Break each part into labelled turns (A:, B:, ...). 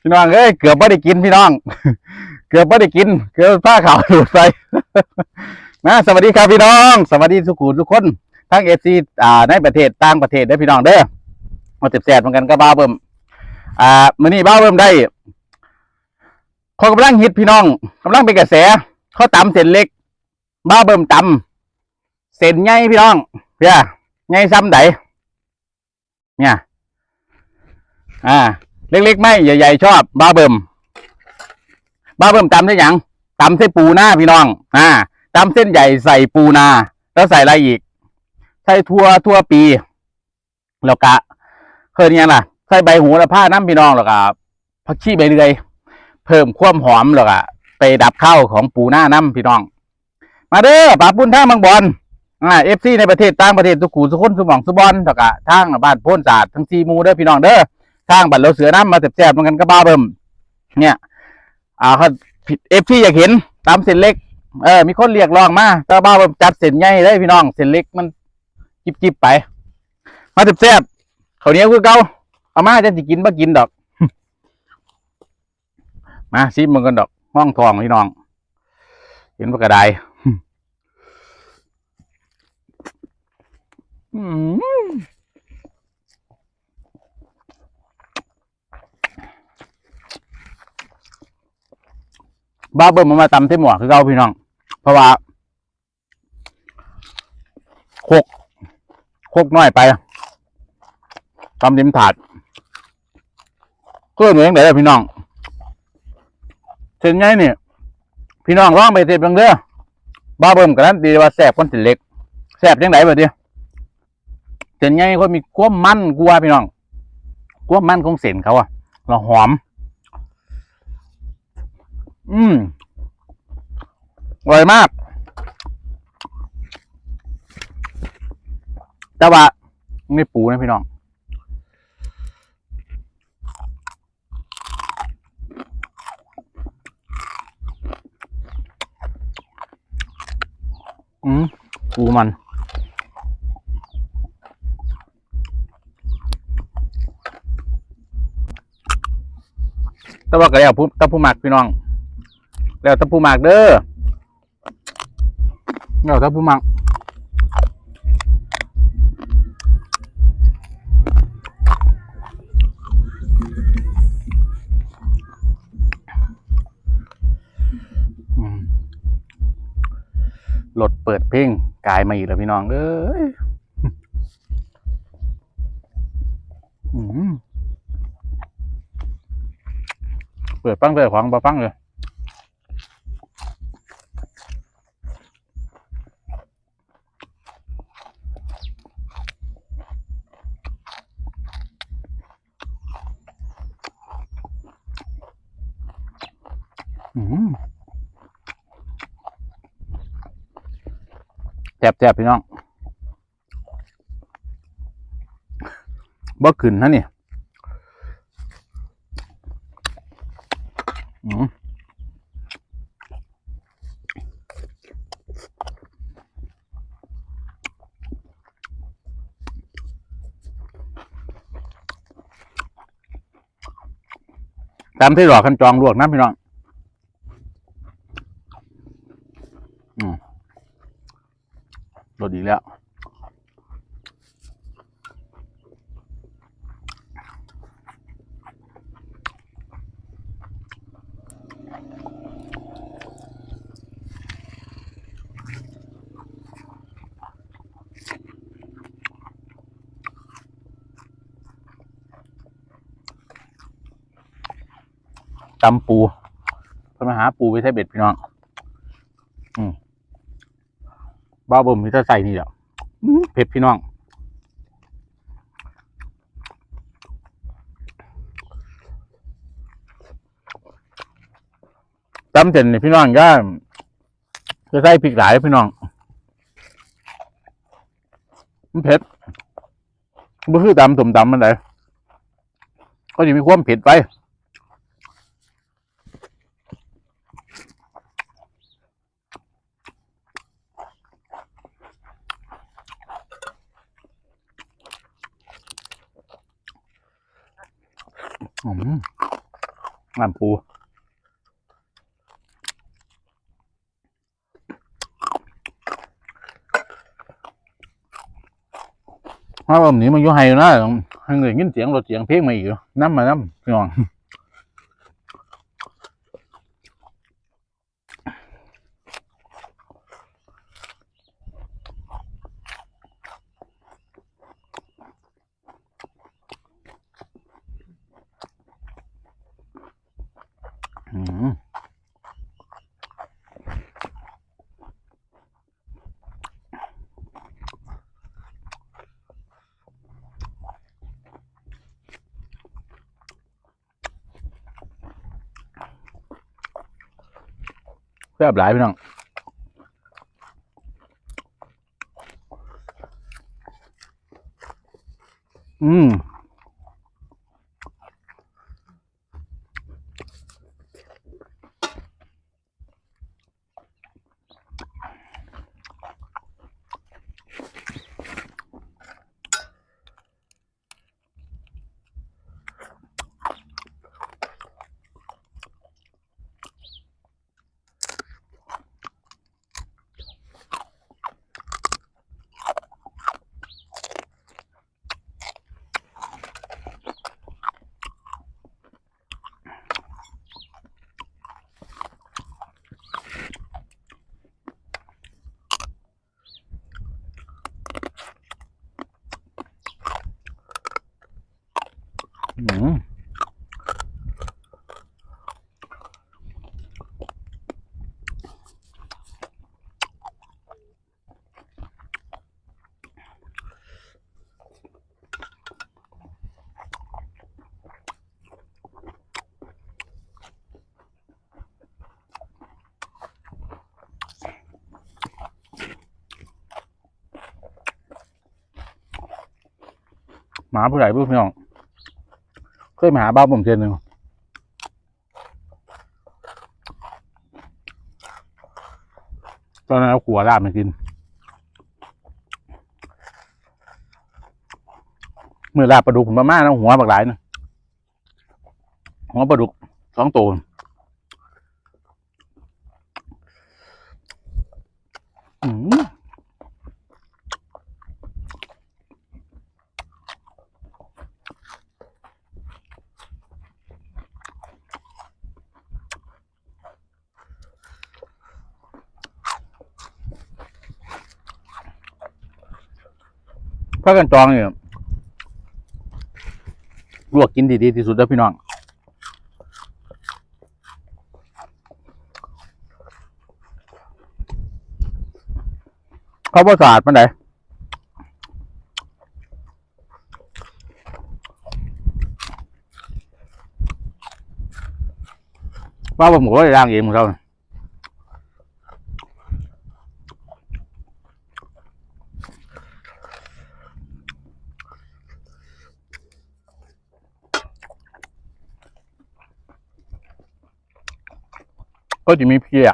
A: พี่น้องเอ้ยเกือบไม่ได้กินพี่น้อง เกือบไม่ได้กิน เกือบผ้าขาวหลุดไปนะสวัสดีครับพี่น้อง สวัสดีทุกคนทุกคนทั้งเอซีอ่าในประเทศต่างประเทศเด้พี่น้องเด้อมาเจ็บแสบเหมือนกันก็บ้าเบิ่มอ่ามื้อนี้บ้าเบิ่มได้เขากำลังฮิตพี่น้องกำลังเป็นกระแสเขาตำเส้นเล็ก บ้าเบิ่มตำเส้นใหญ่พี่น้องเพี่ยใหญ่ซ้ำใดเนี่ย อ่า เล็กๆไม่ใหญ่ๆชอบ บ้าเบิ่มบ้าเบิ่มตำได้ยังตำเส้นปูหน้าพี่น้อง อ่าตำเส้นใหญ่ใส่ปูนา แล้วใส่อะไรอีก ใส่ทั่วทั่วปี แล้วกะ เคยยังล่ะ ใส่ใบหูละผ้าน้ำพี่น้องแล้วก็ผักชีใบเลื่อย เพิ่มความหอมแล้วก็ไปดับข้าวของปูหน้าน้ำพี่น้อง มาเด้อปาปุ้นท่าบางบอลอ่าเอฟซีในประเทศต่างประเทศทุกขู่ทุกคนสุหมองสุบอลแล้วก็ทางบ้านโพ้นศาสตร์ทั้งซีมูเด้อพี่น้องเด้อ ทางบัตรเราเสือน้ำมาแซ่บๆเหมือนกันก็บ้าเบิ่มเนี่ย อ่าเขาเอฟที่อยากเห็นตามเส้นเล็ก เออ มีคนเรียกร้องมาแต่บ้าเบิ่มจัดเส้นใหญ่เลยพี่น้องเส้นเล็กมันจิบจิบๆไป มาแซ่บๆเขาเนี้ยคือเก่าเอามาจะสิกินบ่กินดอก มาซิมึงกันดอกห้องทองพี่น้อง เห็นว่ากระไดอืม บ้าเบิ่มมันมาตำเส้หมวกคือเก่าพี่น้อง เพราะว่าโคกโคกน้อยไปตำเต็มถาดก็เหมือนเดิมพี่น้องเส้นใหญ่นี่พี่น้องลองไปเสร็จเบิ่งเด้อบ้าเบิ่มกันนั้นดีว่าแซ่บคนเส้นเล็กแซ่บยังไงแบบนี้เส้นใหญ่คนมีควมมันกว่าพี่น้องควมมันของเส้นเขาอะเราหอม อืมอร่อยมาก แต่ว่าไม่ปูนะพี่น้อง อืมปูมันแต่ว่าก็แล้วผู้แต่ผู้มักพี่น้อง แล้วถ้าผู้มักเด้อแล้วถ้าผู้มักอืมรถเปิดเพลงกายมาอีกแล้วพี่น้องเอ้ยอืมเปิดฟังเลยของบ่ฟังเลย แซ่บๆพี่น้องบ่ขึ้นนะนี่ตามที่หลอกคันจองลวกน้ำพี่น้อง อืมรถอีกแล้ว ตำปูเพิ่นมาหาปูไปใช้เบ็ดพี่น้อง อืม บ้าบ่มมีแต่ใส่นี่แหละเผ็ดพี่น้องตำเสร็จนี่พี่น้องก็จะใส่พริกหลายพี่น้องมันเผ็ดบ่คือตำสมตำมันเลยก็จะมีความเผ็ดไป อืมน้ำปูถ้าแบบนี้มันอยู่ไฮนะให้เงินยินเสียงรถเสียงเพลงมาอีกอยู่น้ำมาน้ำพี่น้อง อืม แซ่บหลายพี่น้องอืม อืม หมาผู้ใหญ่ผู้พี่น้องเคยมาหาบ้าผมเทียนหนึ่งตอนนั้นเอาขัวลาบมากิน เมื่อลาบปลาดุกผมมาม่านะหัวบักหลายนะหัวปลาดุกสองตัวอืม พักกันจองเนี่ยลวกกินดีๆที่สุดแล้วพี่น้องเขาประสาทมันไหนว่าผมก็ได้ร่างเองของเรา ก็จะมีเพีย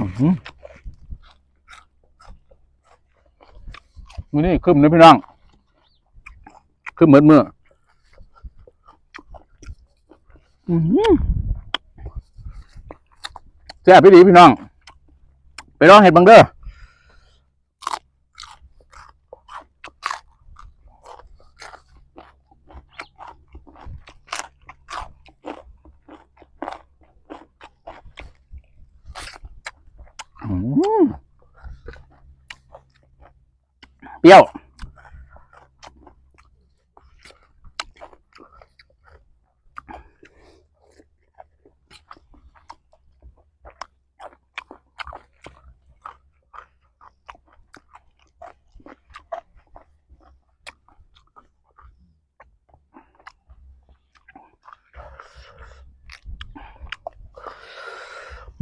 A: อือหือมือนี่ขึ้นนะพี่น้อง ขึ้นเหมือนเมืออื้อหือแซ่บพี่ดีพี่น้อง ไปลองเห็ดบังเด้อหือเป รี้ยว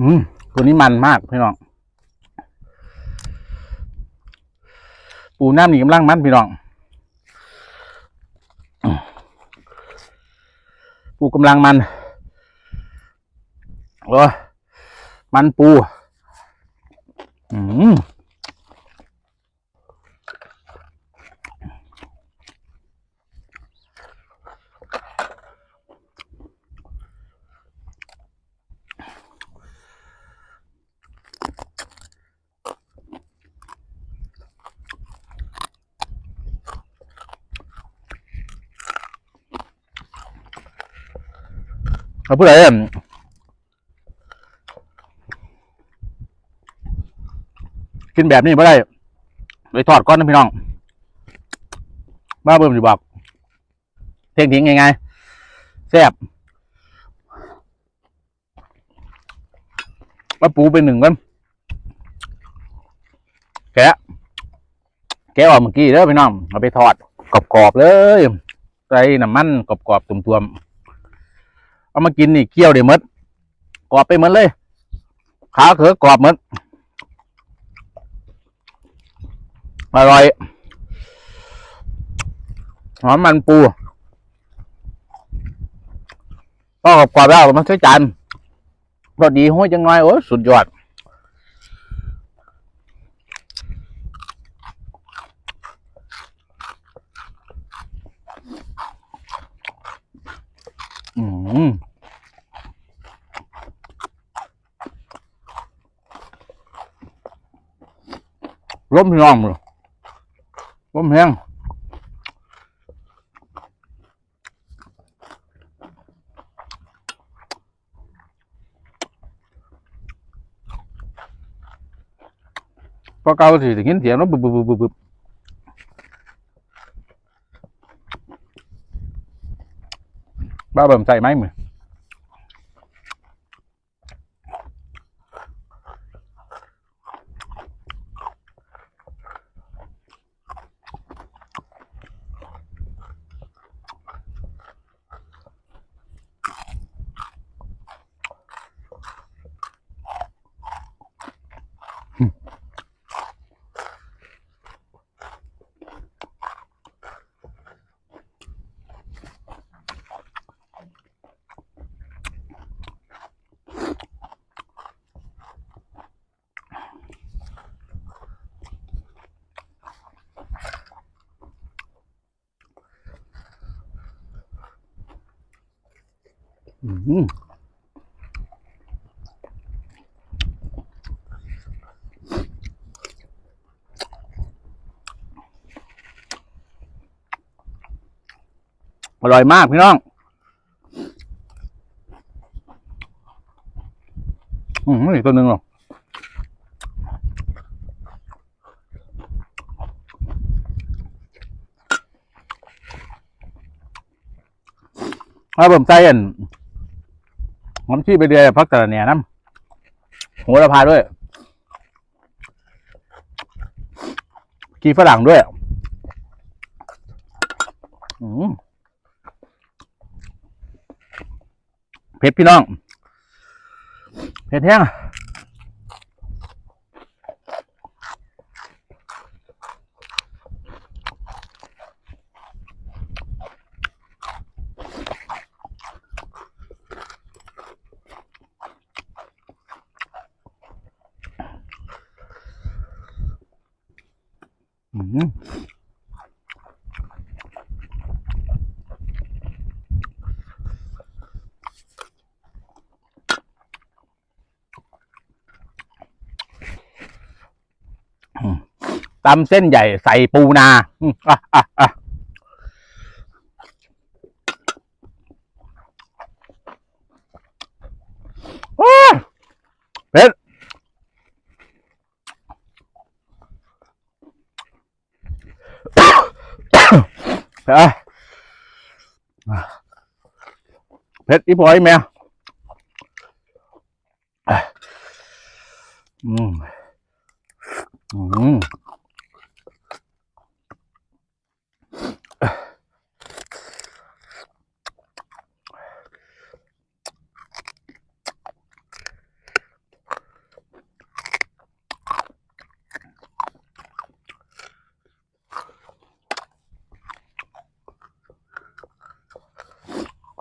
A: อืม ตัวนี้มันมากพี่น้อง ปูน้ำนี่กำลังมันพี่น้อง ปูกำลังมันโอ้มันปู อืม แล้วผู้ใดอั่นกินแบบนี้ไม่ได้ไปทอดก้อนนะพี่น้องมาเบิ่มสิบอกเท่งทิ้งยังไงแซ่บมาปูเป็นหนึ่งกันแกะแกะออกเมื่อกี้เด้อพี่น้องเอาไปทอดกรอบๆเลยใส่น้ำมันกรอบๆตุ่มๆ เอามากินนี่เคี่ยวได้หมดกรอบไปหมดเลย ขาเขือกรอบหมดอร่อยหอมมันปูก็กรอบแล้วมันใช้จานรสดีห้วยจังน้อยโอ้สุดยอด อืมล้มพี่น้องเลยล้มแห้งพอเกาสิถึงยินเสียงแล้วบึบบึบบึบบึบ บ้าเบิ่มใส่ไหมมือ อร่อยมากพี่น้อง อืมอีกตัวหนึ่งหรอถ้าผมใส่อัน อมชี้ไปเดือยพักตะระเนี่ยน้ำหัวละพาด้วยกีฝรั่งด้วย อืมเผ็ดพี่น้อง เผ็ดแห้งอืม ตำเส้นใหญ่ใส่ปูนาอะอะอะเผ็ดเผ็ดอะเผ็ดอีพอยแมวอะอืมอืม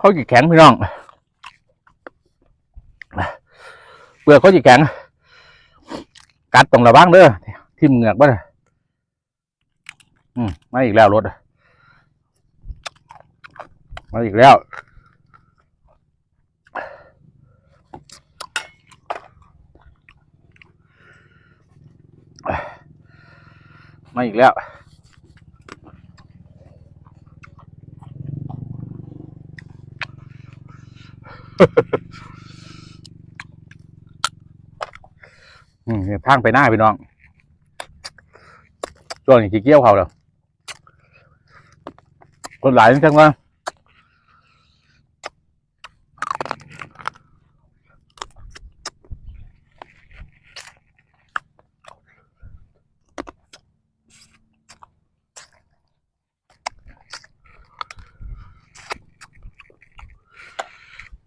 A: เขาจีแข็งพี่น้องเปลือกเขาจีแข็ง กัดตรงระวังเด้อทิ่มเหงือกบ่ได้อืมมาอีกแล้วรถมาอีกแล้วมาอีกแล้ว อืมทางไปหน้าพี่น้องช่วงนี้ขี้เกี้ยวเขาแล้วคนหลายจังว่า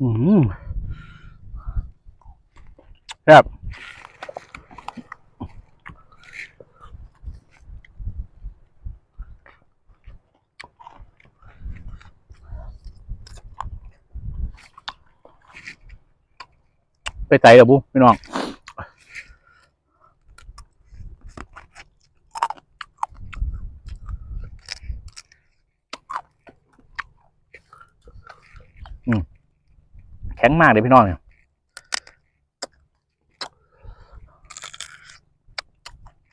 A: อืมครับ ไปใจกับบุพี่น้องแข็งมากเลยพี่น้องเนี่ย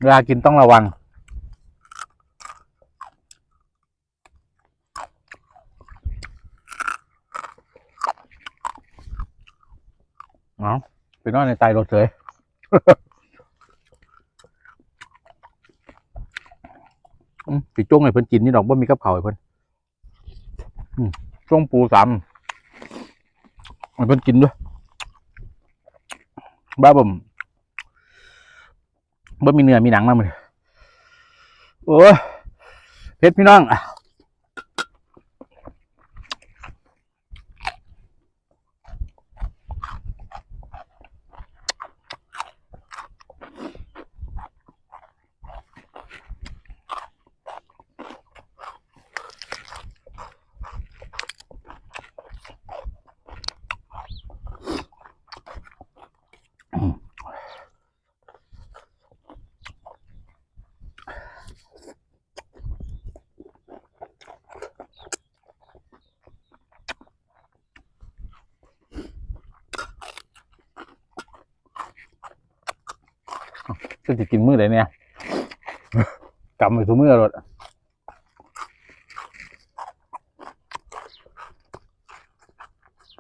A: เวลากินต้องระวัง เอาไปนอนในไตรถเลยอืมสิจ้งให้เพิ่นกินนี่ดอกบ่มีกับเขาวให้เพิ่นอืมจ้งปูสามให้เพิ่นกินด้วยบ้าบ่มบ่มีเนื้อมีหนังมาเลยโอ้เพชรพี่น้องอะ ซึ่งจะกินมื้อไหนเนี่ยกำไปทุกมื้อรถ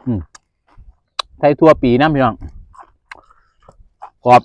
A: อืมไทยทั่วปีนะพี่น้องกรอบ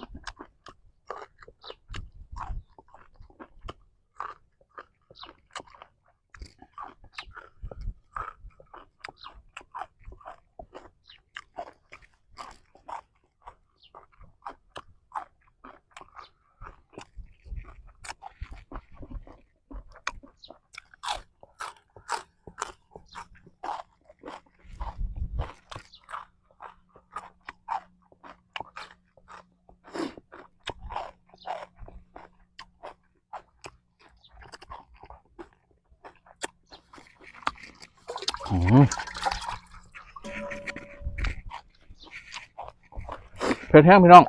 A: เผ็ดแห้งพี่น้อง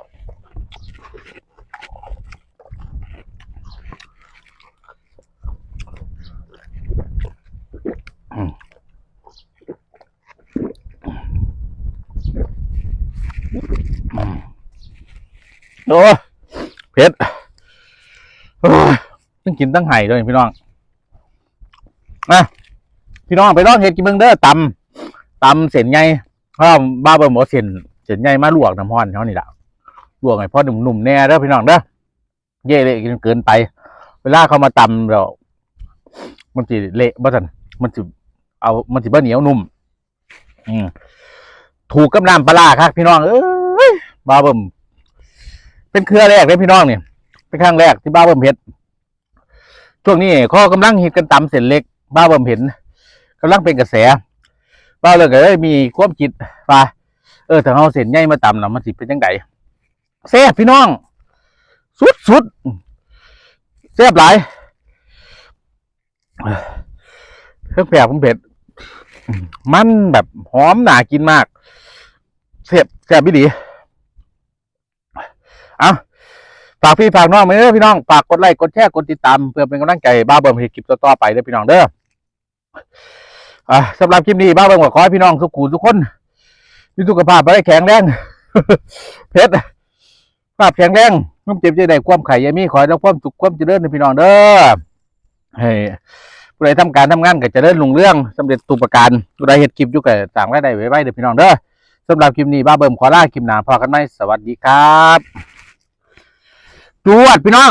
A: อืมอืมโอ้เผ็ดโอ้ยต้องกินตั้งไห่ด้วยพี่น้อง พี่น้องไปลองเห็ดกินเบิ่งเด้อตำตำเส้นใหญ่เพราะว่าบ้าเบิ่งบอกเส้นเส้นใหญ่มาลวกน้ำร้อนเขานี่แหละลวกให้พอหนุ่มๆแน่เด้อพี่น้องเด้อเย่เละกินเกินไป เวลาเขามาตำเรามันสิเละบ่ทันมันสิเอามันสิบ่เหนียวนุ่ม อืมถูกกับน้ำปลาครับพี่น้องเอ้ยบ้าเบิ่มเป็นเครือแรกเลยพี่น้องเนี่ยเป็นครั้งแรกที่บ้าเบิ่มเห็ดช่วงนี้เขากำลังฮิตกันตำเส้นเล็ก บ้าเบิ่มเห็น กำลังเป็นกระแสว่าเลยก็เลยมีความคิดว่าเออถ้าเอาเส้นใหญ่มาตำนะมันสิเป็นยังไงแซ่บพี่น้อง สุดสุดแซ่บหลายเครื่องแปรผมเผ็ด มันแบบหอมหนากินมากแซ่บแซ่บไม่ดีเอาฝากพี่ฝากน้องไหมเด้อพี่น้องฝากกดไลค์กดแชร์กดติดตามเพื่อเป็นกำลังใจบ้าเบิ่มให้คลิปต่อๆไปเด้อพี่น้องเด้อ อ่าสำหรับคลิปนี้บ้าเบิ่งขอให้พี่น้องทุกคู่ทุกคนมีสุขภาพไปได้แข็งแรงเพชรภาพแข็งแรงน้ำเจ็บใจได้ความไข่ยามีขอให้เราความสุขความเจริญในพี่น้องเด้อให้ผู้ใดทำการทำงานก็เจริญรุ่งเรื่องสำเร็จตุกประการผู้ใดเฮ็ดคลิปอยู่ก็ต่างรายได้ไว้ไว้เด้อพี่น้องเด้อสำหรับคลิปนี้บ้าเบิ่มขอลาคลิปหนาพอกันไหมสวัสดีครับจวดพี่น้อง